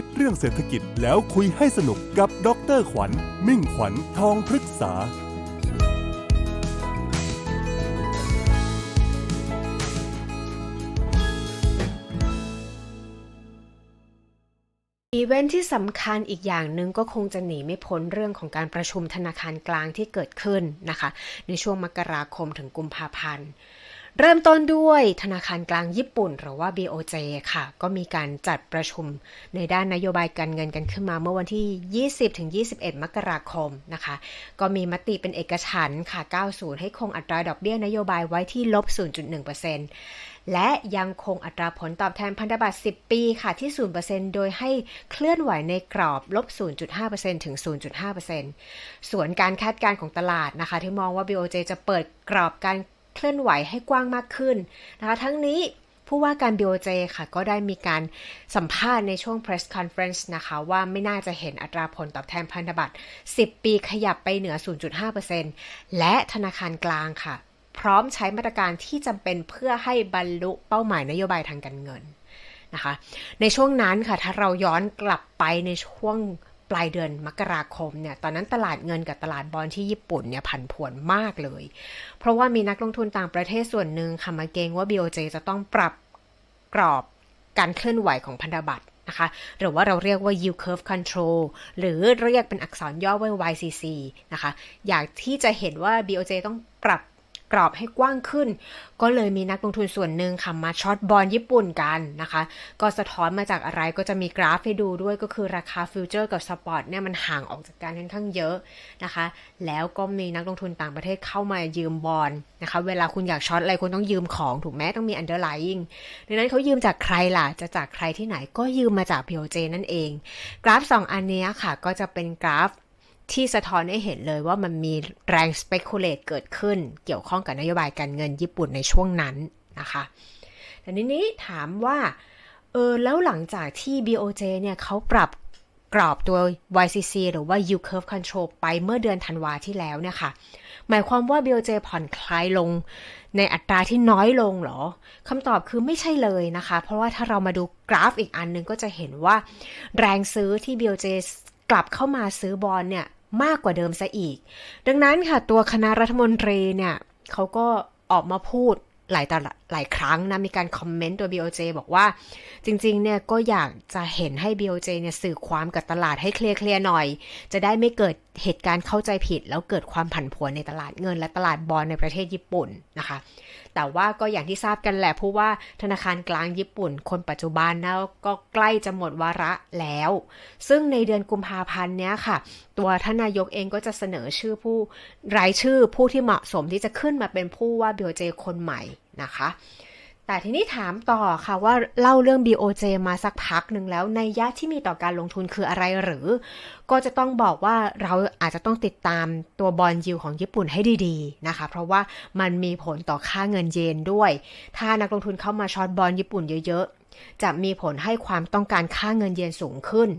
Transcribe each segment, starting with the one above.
คิดเรื่องเศรษฐกิจแล้วคุยให้สนุกกับดรขวัญ มิ่งขวัญทองพฤกษา อีเวนท์ที่สำคัญอีกอย่างหนึ่งก็คงจะหนีไม่พ้นเรื่องของการประชุมธนาคารกลางที่เกิดขึ้นนะคะ ในช่วงมกราคมถึงกุมภาพันธ์ เริ่มต้นด้วยธนาคารกลางญี่ปุ่น หรือว่า BOJ ค่ะ ก็มีการจัดประชุมในด้านนโยบายการเงินกันขึ้นมาเมื่อวันที่ 20-21 มกราคมนะคะ ก็มีมติเป็นเอกฉันท์ค่ะ 90 ให้คงอัตราดอกเบี้ยนโยบายไว้ที่ลบ 0.1%และยังคงอัตราผลตอบแทนพันธบัตร 10 ปีค่ะที่ 0%โดยให้เคลื่อนไหวในกรอบลบ 0.5%ถึง 0.5%ส่วนการคาดการณ์ของตลาดนะคะ ที่มองว่า BOJ จะเปิดกรอบการ เคลื่อนไหวให้กว้างมากขึ้นนะคะทั้งนี้ผู้ว่าการ BOJ ค่ะ ก็ได้มีการสัมภาษณ์ในช่วง press conference นะคะ ว่าไม่น่าจะเห็นอัตราผลตอบแทนพันธบัตร 10 ปีขยับไปเหนือ 0.5%และธนาคารกลางค่ะ พร้อมใช้มาตรการที่จำเป็นเพื่อให้บรรลุเป้าหมายนโยบายทางการเงินนะคะ ในช่วงนั้นค่ะ ถ้าเราย้อนกลับไปในช่วง ลายเดือนมกราคมเนี่ยตอนนั้นตลาดเงินกับตลาดบอลที่ญี่ปุ่นเนี่ยผันผวนมากเลย เพราะว่ามีนักลงทุนต่างประเทศส่วนหนึ่งค่ะมาเกงว่า BOJ จะต้องปรับกรอบการเคลื่อนไหวของพันธบัตรนะคะหรือว่าเราเรียกว่า yield curve control หรือเรียกเป็นอักษรย่อว่า YCC นะคะ อยากที่จะเห็นว่า BOJ ต้องปรับ กรอบให้กว้างขึ้น ก็เลยมีนักลงทุนส่วนหนึ่งค่ะมาช็อตบอลญี่ปุ่นกันนะคะ ก็สะท้อนมาจากอะไรก็จะมีกราฟให้ดูด้วยก็คือราคาฟิวเจอร์กับสปอร์ตเนี่ยมันห่างออกจากกันค่อนข้างเยอะนะคะ แล้วก็มีนักลงทุนต่างประเทศเข้ามายืมบอลนะคะ เวลาคุณอยากช็อตอะไรคุณต้องยืมของถูกไหมต้องมี underlying ดังนั้นเขายืมจากใครล่ะ จะจากใครที่ไหนก็ยืมมาจาก POJ นั่นเอง กราฟ 2 อันนี้ค่ะ ก็จะเป็นกราฟ ที่สะท้อนให้เห็นเลยว่ามันมีแรง speculate เกิดขึ้น เกี่ยวข้องกับนโยบายการเงินญี่ปุ่นในช่วงนั้นนะคะแต่นี้นี้ถามว่าเออแล้วหลังจากที่ BOJ เนี่ยเขาปรับกรอบตัว YCC หรือว่า yield curve control ไปเมื่อเดือนธันวาที่แล้วเนี่ยค่ะ หมายความว่า BOJ ผ่อนคลายลงในอัตราที่น้อยลงหรอคำตอบคือไม่ใช่เลยนะคะ เพราะว่าถ้าเรามาดูกราฟอีกอันหนึงก็จะเห็นว่าแรงซื้อที่ BOJ กลับเข้ามาซื้อบอลเนี่ยมากกว่าเดิมซะอีก ดังนั้นค่ะตัวคณะรัฐมนตรีเนี่ยเขาก็ออกมาพูดหลายต่อหลายครั้งนะ มีการคอมเมนต์ตัว BOJ บอกว่า จริงๆเนี่ยก็อยากจะเห็นให้ BOJ เนี่ยสื่อความกับตลาดให้เคลียร์ๆหน่อย จะได้ไม่เกิด เหตุการณ์เข้าใจผิดแล้วเกิดความผันผวนในตลาดเงิน และตลาดบอลในประเทศญี่ปุ่นนะคะ แต่ว่าก็อย่างที่ทราบกันแหละเพราะว่าธนาคารกลางญี่ปุ่น คนปัจจุบันนะก็ใกล้จะหมดวาระแล้ว ซึ่งในเดือนกุมภาพันธ์เนี้ยค่ะ ตัวท่านนายกเองก็จะเสนอชื่อผู้รายชื่อผู้ที่เหมาะสมที่จะขึ้นมาเป็นผู้ว่า BOJ คนใหม่นะคะ แต่ทีนี้ถามต่อค่ะว่าเล่าเรื่อง BOJ มาสักพักหนึ่งแล้วในยะที่มีต่อการลงทุนคืออะไรหรือ ก็จะต้องบอกว่าเราอาจจะต้องติดตามตัวบอลยิวของญี่ปุ่นให้ดีๆนะคะ เพราะว่ามันมีผลต่อค่าเงินเยนด้วย ถ้านักลงทุนเข้ามาช็อตบอลญี่ปุ่นเยอะ จะมีผลให้ความต้องการค่าเงินเยนสูงขึ้น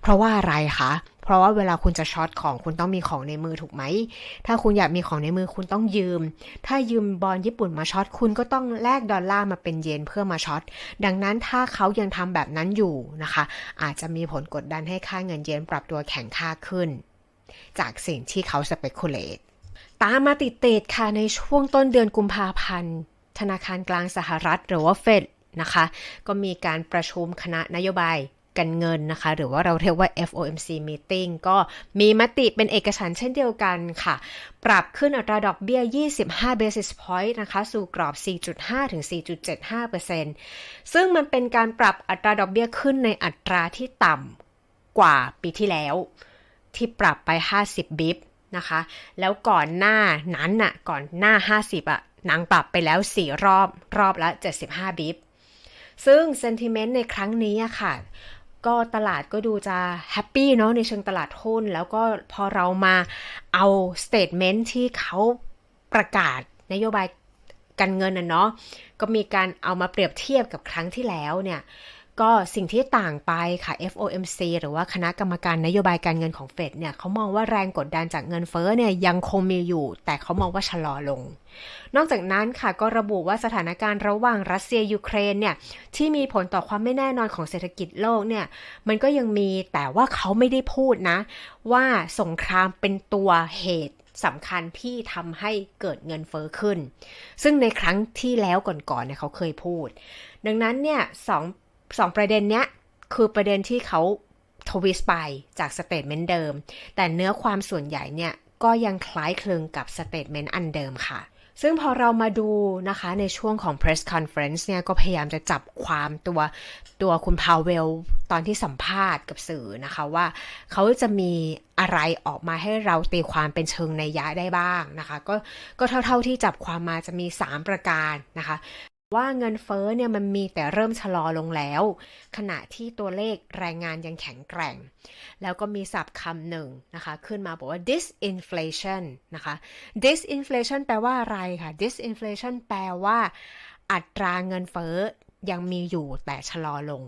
เพราะว่าอะไรคะ เพราะว่าเวลาคุณจะช็อตของคุณต้องมีของในมือถูกไหม ถ้าคุณอยากมีของในมือคุณต้องยืม ถ้ายืมบอลญี่ปุ่นมาช็อตคุณก็ต้องแลกดอลลาร์มาเป็นเยนเพื่อมาช็อต ดังนั้นถ้าเขายังทำแบบนั้นอยู่นะคะ อาจจะมีผลกดดันให้ค่าเงินเยนปรับตัวแข็งค่าขึ้น จากสิ่งที่เขา speculate ตามมาติดๆค่ะในช่วงต้นเดือนกุมภาพันธ์ธนาคารกลางสหรัฐหรือว่าเฟด นะคะ ก็มีการประชุมคณะนโยบายการเงินนะคะ หรือว่าเราเรียกว่า FOMC meeting ก็มีมติเป็นเอกฉันเช่นเดียวกันค่ะ ปรับขึ้นอัตราดอกเบี้ย 25 basis point นะคะ สู่กรอบ 4.5 ถึง 4.75%ซึ่งมันเป็นการปรับอัตราดอกเบี้ยขึ้นในอัตราที่ต่ำกว่าปีที่แล้ว ที่ปรับไป 50 บิปนะคะ แล้วก่อนหน้านั้นน่ะ ก่อนหน้า 50อะนางปรับไปแล้ว 4 รอบ รอบละ 75 บิป ซึ่งเซนติเมนต์ในครั้งนี้อะค่ะ ก็ตลาดก็ดูจะแฮปปี้เนาะในเชิงตลาดหุ้น แล้วก็พอเรามาเอาสเตทเมนต์ที่เขาประกาศนโยบายการเงินน่ะเนาะก็มีการเอามาเปรียบเทียบกับครั้งที่แล้วเนี่ย ก็สิ่งที่ต่างไปค่ะ FOMC หรือว่าคณะกรรมการนโยบายการเงินของเฟดเนี่ยเขามองว่าแรงกดดันจากเงินเฟ้อเนี่ยยังคงมีอยู่ แต่เขามองว่าชะลอลง นอกจากนั้นค่ะก็ระบุว่าสถานการณ์ระหว่างรัสเซียยูเครนเนี่ยที่มีผลต่อความไม่แน่นอนของเศรษฐกิจโลกเนี่ยมันก็ยังมีแต่ว่าเขาไม่ได้พูดนะ ว่าสงครามเป็นตัวเหตุสำคัญที่ทำให้เกิดเงินเฟ้อขึ้น ซึ่งในครั้งที่แล้วก่อนๆเนี่ยเขาเคยพูด ดังนั้นเนี่ยสอง สองประเด็นเนี้ยคือประเด็นที่เขาทวิสต์ไปจากสเตทเมนต์เดิม แต่เนื้อความส่วนใหญ่เนี่ยก็ยังคล้ายคลึงกับสเตทเมนต์อันเดิมค่ะ ซึ่งพอเรามาดูนะคะในช่วงของ press conference เนี่ยก็พยายามจะจับความตัวตัวคุณพาวเวลตอนที่สัมภาษณ์กับสื่อนะคะว่าเขาจะมีอะไรออกมาให้เราตีความเป็นเชิงในยยะได้บ้างนะคะ ก็ก็เท่าๆที่จับความมาจะมี 3 ประการนะคะ ว่าเงินเฟ้อเนี่ยมันมีแต่เริ่มชะลอลงแล้ว ขณะที่ตัวเลขแรงงานยังแข็งแกร่ง แล้วก็มีศัพท์คำหนึ่งนะคะ ขึ้นมาบอกว่า disinflation นะคะ disinflation แปลว่าอะไรคะ disinflation แปลว่า อัตราเงินเฟ้อยังมีอยู่แต่ชะลอลง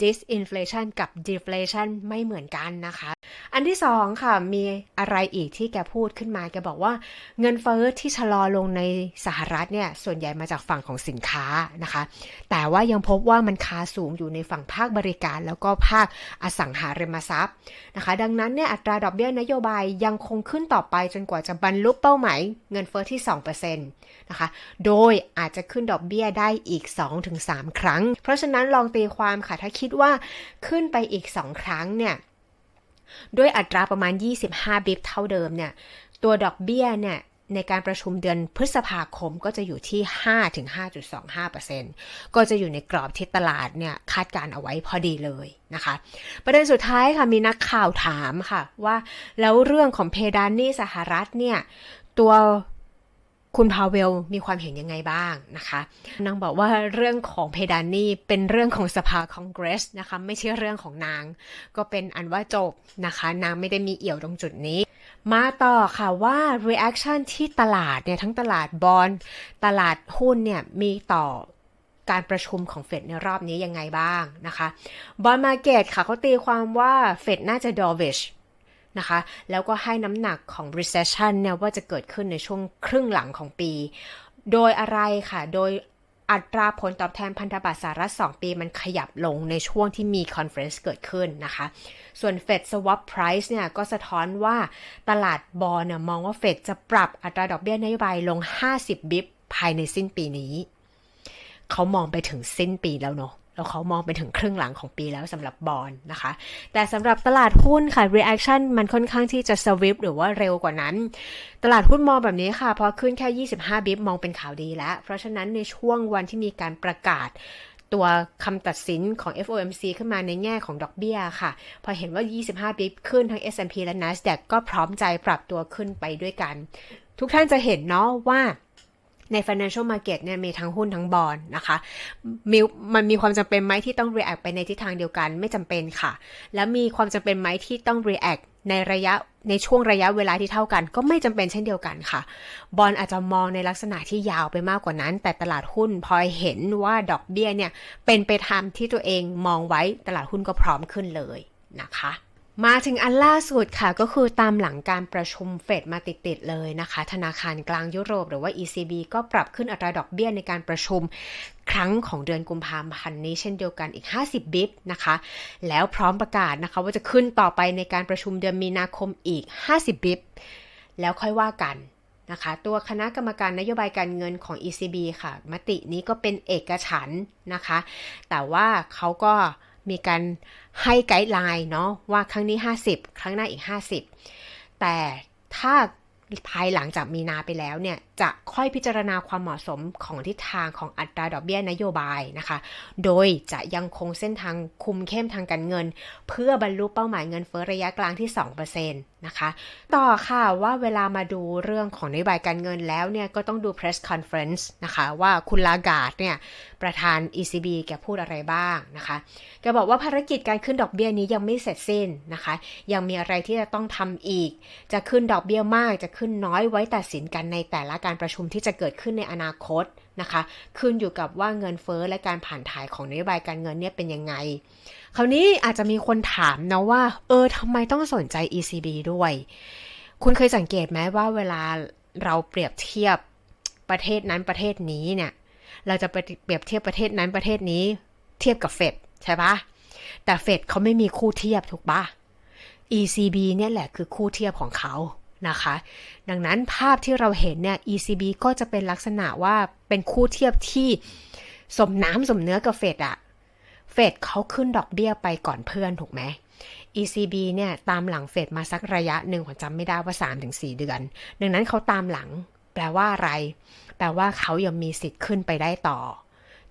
disinflation กับ deflation ไม่เหมือนกันนะคะ อันที่สองค่ะ มีอะไรอีกที่แกพูดขึ้นมา แกบอกว่าเงินเฟ้อที่ชะลอลงในสหรัฐเนี่ย ส่วนใหญ่มาจากฝั่งของสินค้านะคะ แต่ว่ายังพบว่ามันคาสูงอยู่ในฝั่งภาคบริการ แล้วก็ภาคอสังหาริมทรัพย์นะคะ ดังนั้นเนี่ยอัตราดอกเบี้ยนโยบายยังคงขึ้นต่อไปจนกว่าจะบรรลุเป้าหมายเงินเฟ้อที่2%นะคะ โดยอาจจะขึ้นดอกเบี้ยได้อีก 2-3 ครั้ง เพราะฉะนั้นลองตีความค่ะ ถ้าคิดว่าขึ้นไปอีก 2 ครั้งเนี่ย ด้วยอัตราประมาณ 25 บิปเท่าเดิมเนี่ย ตัวดอกเบี้ยเนี่ยในการประชุมเดือนพฤษภาคมก็จะอยู่ที่ 5-5.25%ก็จะอยู่ในกรอบที่ตลาดเนี่ยคาดการเอาไว้พอดีเลยนะคะ ประเด็นสุดท้ายค่ะมีนักข่าวถามค่ะว่า แล้วเรื่องของเพดานหนี้สหรัฐเนี่ย ตัว คุณพาเวลมีความเห็นยังไงบ้างนะคะนางบอกว่าเรื่องของเพดานนี้เป็นเรื่องของสภาคองเกรสนะคะไม่ใช่เรื่องของนาง ก็เป็นอันว่าจบนะคะ นางไม่ได้มีเอี่ยวตรงจุดนี้ มาต่อค่ะว่า reaction ที่ตลาดเนี่ยทั้งตลาดบอลตลาดหุ้นเนี่ยมีต่อการประชุมของเฟดในรอบนี้ยังไงบ้างนะคะบอลมาเก็ตค่ะเขาตีความว่าเฟดน่าจะ dovish นะคะ แล้วก็ให้น้ำหนักของ recession เนี่ยว่าจะเกิดขึ้นในช่วงครึ่งหลังของปี โดยอะไรค่ะ โดยอัตราผลตอบแทนพันธบัตรสหรัฐ 2 ปีมันขยับลงในช่วงที่มีคอนเฟรนซ์เกิดขึ้นนะคะ ส่วน Fed Swap Price เนี่ยก็สะท้อนว่าตลาดบอลเนี่ยมองว่าเฟดจะปรับอัตราดอกเบี้ยนโยบายลง 50 บิปภายในสิ้นปีนี้ เขามองไปถึงสิ้นปีแล้วเนาะ แล้วเขามองไปถึงครึ่งหลังของปีแล้วสำหรับบอลนะคะ แต่สำหรับตลาดหุ้นค่ะ reaction มันค่อนข้างที่จะ swift หรือว่าเร็วกว่านั้น ตลาดหุ้นมองแบบนี้ค่ะ พอขึ้นแค่ 25 บิปมองเป็นข่าวดีแล้ว เพราะฉะนั้นในช่วงวันที่มีการประกาศตัวคำตัดสินของ FOMC ขึ้นมาในแง่ของดอกเบี้ยค่ะ พอเห็นว่า 25 บิปขึ้นทั้ง S&P และ NASDAQ ก็พร้อมใจปรับตัวขึ้นไปด้วยกัน ทุกท่านจะเห็นเนาะว่า ใน financial market เนี่ยมีทั้งหุ้นทั้งบอลนะคะมีมันมีความจำเป็นไหมที่ต้อง react ไปในทิศทางเดียวกันไม่จำเป็นค่ะ แล้วมีความจำเป็นไหมที่ต้อง react ในระยะในช่วงระยะเวลาที่เท่ากัน ก็ไม่จำเป็นเช่นเดียวกันค่ะ บอลอาจจะมองในลักษณะที่ยาวไปมากกว่านั้น แต่ตลาดหุ้นพอเห็นว่าดอกเบี้ยเนี่ยเป็นไปตามที่ตัวเองมองไว้ตลาดหุ้นก็พร้อมขึ้นเลยนะคะ มาถึงอันล่าสุดค่ะก็คือตามหลังการประชุมเฟดมาติด ๆ เลยนะคะ ธนาคารกลางยุโรปหรือว่า ECB ก็ปรับขึ้นอัตราดอกเบี้ยในการประชุมครั้งของเดือนกุมภาพันธ์นี้เช่นเดียวกันอีก 50 บิปนะคะ แล้วพร้อมประกาศนะคะ ว่าจะขึ้นต่อไปในการประชุมเดือนมีนาคมอีก 50 บิปแล้วค่อยว่ากันนะคะ ตัวคณะกรรมการนโยบายการเงินของ ECB ค่ะ มตินี้ก็เป็นเอกฉันท์นะคะ แต่ว่าเขาก็ มีการให้ไกด์ไลน์เนาะว่าครั้งนี้ 50 ครั้งหน้าอีก 50 แต่ถ้าภายหลังจากมีนาไปแล้วเนี่ย จะค่อยพิจารณาความเหมาะสมของทิศทางของอัตราดอกเบี้ยนโยบายนะคะ โดยจะยังคงเส้นทางคุมเข้มทางการเงิน เพื่อบรรลุเป้าหมายเงินเฟ้อระยะกลางที่ 2%นะคะ ต่อค่ะว่าเวลามาดูเรื่องของนโยบายการเงินแล้วเนี่ยก็ต้องดู press conference นะคะ ว่าคุณลาการ์ดเนี่ยประธาน ECB แกพูดอะไรบ้างนะคะแกบอกว่าภารกิจการขึ้นดอกเบี้ยนี้ยังไม่เสร็จสิ้นนะคะ ยังมีอะไรที่จะต้องทำอีก จะขึ้นดอกเบี้ยมากจะขึ้นน้อยไว้ตัดสินกันในแต่ละการประชุมที่จะเกิดขึ้นในอนาคตนะคะขึ้นอยู่กับว่าเงินเฟ้อและการผ่านถ่ายของนโยบายการเงินเนี่ยเป็นยังไง คราวนี้อาจจะมีคนถามนะว่า เออทำไมต้องสนใจ ECB ด้วย คุณเคยสังเกตไหมว่าเวลาเราเปรียบเทียบประเทศนั้นประเทศนี้เนี่ย เราจะไปเปรียบเทียบประเทศนั้นประเทศนี้ เทียบกับเฟดใช่ปะแต่เฟดเขาไม่มีคู่เทียบถูกปะ ECB เนี่ยแหละคือคู่เทียบของเขา นะคะ ดังนั้นภาพที่เราเห็นเนี่ย ECB ก็จะเป็นลักษณะว่าเป็นคู่เทียบที่สมน้ำสมเนื้อกับเฟดอะเฟดเขาขึ้นดอกเบี้ยไปก่อนเพื่อนถูกไหม ECB เนี่ยตามหลังเฟดมาสักระยะหนึ่งผมจำไม่ได้ว่า 3-4 เดือน ดังนั้นเขาตามหลังแปลว่าอะไร แปลว่าเขายังมีสิทธิ์ขึ้นไปได้ต่อ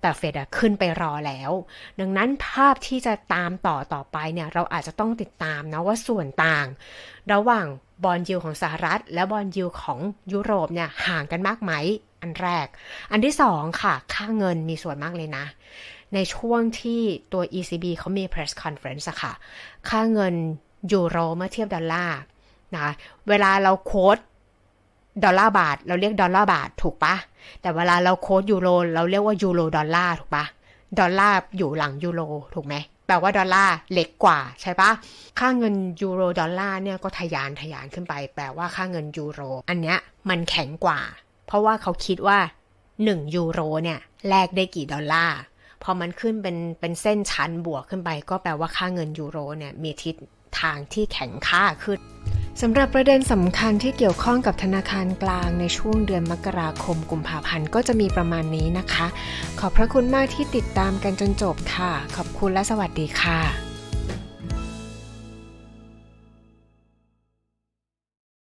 แต่เฟดอะขึ้นไปรอแล้ว ดังนั้นภาพที่จะตามต่อต่อไปเนี่ยเราอาจจะต้องติดตามนะว่าส่วนต่าง ระหว่าง บอลยิวของสหรัฐ และบอลยิวของยุโรปเนี่ยห่างกันมากไหม อันแรก อันที่สองค่ะ ค่าเงินมีส่วนมากเลยนะ ในช่วงที่ตัว ECB เขามี press conference ค่ะ ค่าเงินยูโรเมื่อเทียบดอลลาร์นะคะเวลาเราโค้ดดอลลาร์บาท เราเรียกดอลลาร์บาทถูกปะแต่เวลาเราโค้ดยูโรเราเรียกว่ายูโรดอลลาร์ถูกปะดอลลาร์อยู่หลังยูโรถูกไหม แปลว่าดอลลาร์เล็กกว่าใช่ปะค่าเงินยูโรดอลลาร์เนี่ยก็ทะยานทะยานขึ้นไป แปลว่าค่าเงินยูโร อันเนี้ยมันแข็งกว่า เพราะว่าเขาคิดว่า 1 ยูโรเนี่ยแลกได้กี่ดอลลาร์พอมันขึ้นเป็นเป็นเส้นชันบวกขึ้นไป ก็แปลว่าค่าเงินยูโรเนี่ยมีทิศทางที่แข็งค่าขึ้น สำหรับประเด็นสำคัญที่เกี่ยวข้องกับธนาคารกลางในช่วงเดือนมกราคมกุมภาพันธ์ก็จะมีประมาณนี้นะคะ ขอบพระคุณมากที่ติดตามกันจนจบค่ะ ขอบคุณและสวัสดีค่ะ